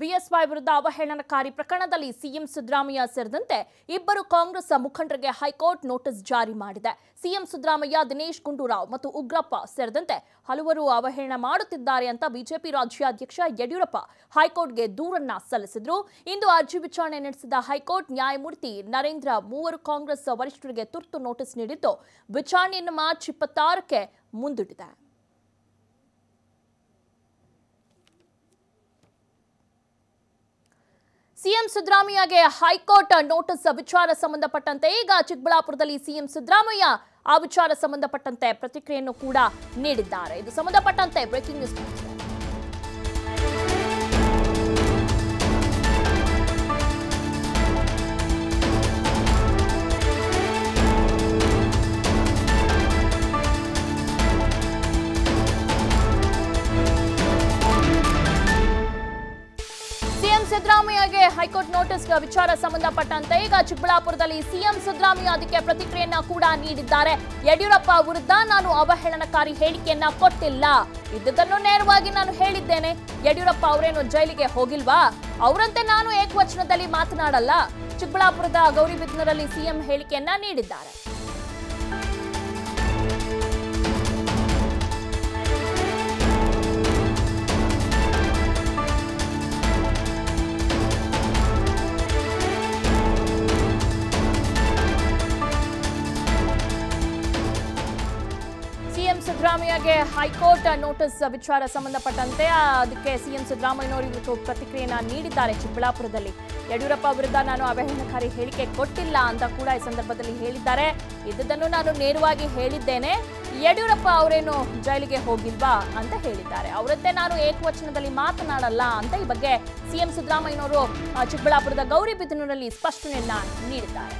BSY ವಿರುದ್ಧ ಅವಹೇಳನಕಾರಿ ಪ್ರಕರಣದಲ್ಲಿ ಸಿಎಂ ಸಿದ್ದರಾಮಯ್ಯ ಸೇರಿದಂತೆ ಇಬ್ಬರು ಕಾಂಗ್ರೆಸ್ ಮುಖಂಡರಿಗೆ ಹೈಕೋರ್ಟ್ ನೋಟಿಸ್ ಜಾರಿ ಮಾಡಿದೆ. ಸಿಎಂ ಸಿದ್ದರಾಮಯ್ಯ, ದಿನೇಶ್ ಗುಂಡೂರಾವ್ ಮತ್ತು ಉಗ್ರಪ್ಪ ಸೇರಿದಂತೆ ಹಲವರು ಅವಹೇಳನ ಮಾಡುತ್ತಿದ್ದಾರೆ ಅಂತ ಬಿಜೆಪಿ ರಾಜ್ಯಾಧ್ಯಕ್ಷ ಯಡಿಯೂರಪ್ಪ ಹೈಕೋರ್ಟ್ಗೆ ದೂರನ್ನ ಸಲ್ಲಿಸಿದ್ರು. ಇಂದು ಅರ್ಜಿ ವಿಚಾರಣೆ ನಡೆಸಿದ ಹೈಕೋರ್ಟ್ ನ್ಯಾಯಮೂರ್ತಿ ನರೇಂದ್ರ, ಮೂವರು ಕಾಂಗ್ರೆಸ್ ವರಿಷ್ಠರಿಗೆ ತುರ್ತು ನೋಟಿಸ್ ನೀಡಿದ್ದು. ವಿಚಾರಣೆಯನ್ನು ಮಾರ್ಚ್ ಇಪ್ಪತ್ತಾರಕ್ಕೆ ಮುಂದೂಡಿದೆ. ಸಿಎಂ ಸಿದ್ದರಾಮಯ್ಯಗೆ ಹೈಕೋರ್ಟ್ ನೋಟಿಸ್ ವಿಚಾರ ಸಂಬಂಧಪಟ್ಟಂತೆ ಈಗ ಚಿಕ್ಕಬಳ್ಳಾಪುರದಲ್ಲಿ ಸಿಎಂ ಸಿದ್ದರಾಮಯ್ಯ ಆ ವಿಚಾರ ಸಂಬಂಧಪಟ್ಟಂತೆ ಪ್ರತಿಕ್ರಿಯೆಯನ್ನು ಕೂಡ ನೀಡಿದ್ದಾರೆ. ಇದು ಸಂಬಂಧಪಟ್ಟಂತೆ ಬ್ರೇಕಿಂಗ್ ನ್ಯೂಸ್ ಸಿದ್ದರಾಮಯ್ಯಗೆ ಹೈಕೋರ್ಟ್ ನೋಟಿಸ್ ವಿಚಾರ ಸಂಬಂಧಪಟ್ಟಂತೆ ಈಗ ಚಿಕ್ಕಬಳ್ಳಾಪುರದಲ್ಲಿ ಸಿಎಂ ಸಿದ್ದರಾಮಯ್ಯ ಅದಕ್ಕೆ ಪ್ರತಿಕ್ರಿಯೆಯನ್ನ ಕೂಡ ನೀಡಿದ್ದಾರೆ. ಯಡಿಯೂರಪ್ಪ ವಿರುದ್ಧ ನಾನು ಅವಹೇಳನಕಾರಿ ಹೇಳಿಕೆಯನ್ನ ಕೊಟ್ಟಿಲ್ಲ. ಇದ್ದದನ್ನು ನೇರವಾಗಿ ನಾನು ಹೇಳಿದ್ದೇನೆ. ಯಡಿಯೂರಪ್ಪ ಅವರೇನು ಜೈಲಿಗೆ ಹೋಗಿಲ್ವಾ? ಅವರಂತೆ ನಾನು ಏಕವಚನದಲ್ಲಿ ಮಾತನಾಡಲ್ಲ. ಚಿಕ್ಕಬಳ್ಳಾಪುರದ ಗೌರಿಬಿದ್ನರಲ್ಲಿ ಸಿಎಂ ಹೇಳಿಕೆಯನ್ನ ನೀಡಿದ್ದಾರೆ. ಸಿಎಂ ಸಿದ್ದರಾಮಯ್ಯಗೆ ಹೈಕೋರ್ಟ್ ನೋಟಿಸ್ ವಿಚಾರ ಸಂಬಂಧಪಟ್ಟಂತೆ ಅದಕ್ಕೆ ಸಿಎಂ ಸಿದ್ದರಾಮಯ್ಯನವರು ಪ್ರತಿಕ್ರಿಯೆಯನ್ನ ನೀಡಿದ್ದಾರೆ ಚಿಕ್ಕಬಳ್ಳಾಪುರದಲ್ಲಿ. ಯಡಿಯೂರಪ್ಪ ವಿರುದ್ಧ ನಾನು ಅವಹೇಳನಕಾರಿ ಹೇಳಿಕೆ ಕೊಟ್ಟಿಲ್ಲ ಅಂತ ಕೂಡ ಈ ಸಂದರ್ಭದಲ್ಲಿ ಹೇಳಿದ್ದಾರೆ. ಇದ್ದುದನ್ನು ನಾನು ನೇರವಾಗಿ ಹೇಳಿದ್ದೇನೆ. ಯಡಿಯೂರಪ್ಪ ಅವರೇನು ಜೈಲಿಗೆ ಹೋಗಿಲ್ವಾ ಅಂತ ಹೇಳಿದ್ದಾರೆ. ಅವರದ್ದೇ ನಾನು ಏಕವಚನದಲ್ಲಿ ಮಾತನಾಡಲ್ಲ ಅಂತ ಈ ಬಗ್ಗೆ ಸಿಎಂ ಸಿದ್ದರಾಮಯ್ಯನವರು ಚಿಕ್ಕಬಳ್ಳಾಪುರದ ಗೌರಿಬಿದನೂರಲ್ಲಿ ಸ್ಪಷ್ಟನೆಯನ್ನ ನೀಡಿದ್ದಾರೆ.